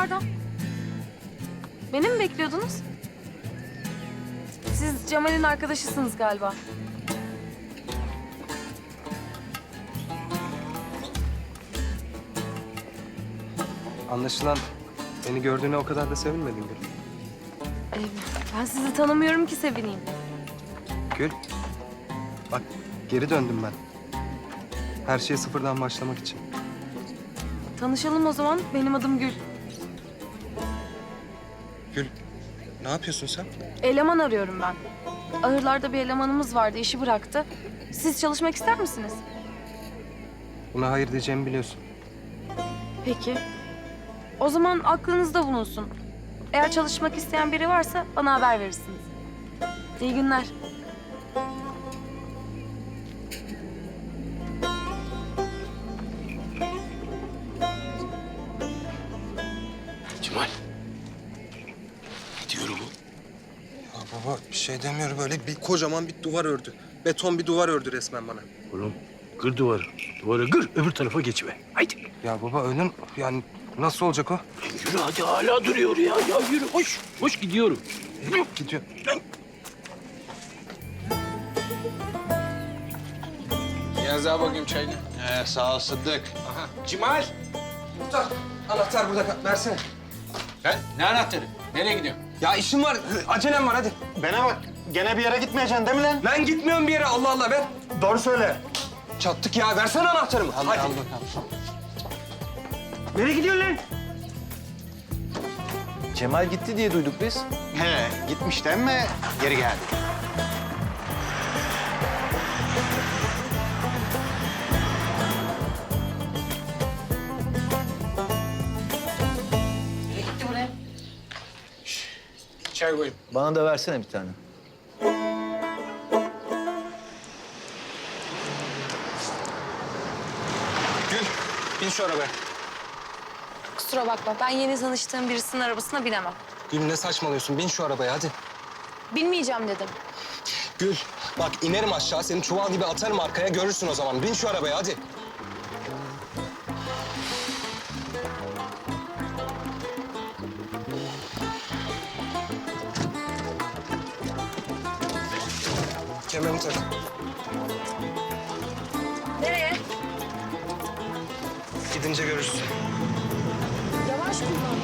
Pardon. Beni mi bekliyordunuz? Siz Cemal'in arkadaşısınız galiba. Anlaşılan beni gördüğüne o kadar da sevinmedin Gül. Ee, ben sizi tanımıyorum ki sevineyim. Gül, bak geri döndüm ben. Her şeye sıfırdan başlamak için. Tanışalım o zaman. Benim adım Gül. Gül, ne yapıyorsun sen? Eleman arıyorum ben. Ahırlarda bir elemanımız vardı, işi bıraktı. Siz çalışmak ister misiniz? Buna hayır diyeceğimi biliyorsun. Peki. O zaman aklınızda bulunsun. Eğer çalışmak isteyen biri varsa bana haber verirsiniz. İyi günler. Cemal. Ne diyorum o? Ya baba bir şey demiyor böyle bir kocaman bir duvar ördü. Beton bir duvar ördü resmen bana. Oğlum kır duvarı. Duvarı kır öbür tarafa geçme. Haydi. Ya baba öyle yani nasıl olacak o? Yürü hadi hala duruyor ya. Ya yürü hoş. Hoş gidiyorum. Gidiyor. Yaz daha bakayım çayını. Ee, sağ ol Sıddık. Cimal. Anahtar burada versene. Sen ne anahtarı? Nereye gidiyorsun? Ya işim var, acelem var hadi. Bana bak, gene bir yere gitmeyeceksin değil mi lan? Ben gitmiyorum bir yere Allah Allah ver. Doğru söyle. Çattık ya versene anahtarımı. hadi. Al bakalım. Nereye gidiyorsun lan? Cemal gitti diye duyduk biz. He, gitmiş değil mi? Geri geldi. Çay koyayım. Bana da versene bir tane. Gül, bin şu arabaya. Kusura bakma, ben yeni tanıştığım birisinin arabasına binemem. Gül ne saçmalıyorsun? Bin şu arabaya hadi. Binmeyeceğim dedim. Gül, bak inerim aşağı, seni çuval gibi atarım arkaya, görürsün o zaman. Bin şu arabaya hadi. Kemeri tak. Nereye? Gidince görürsün. Yavaş kullan.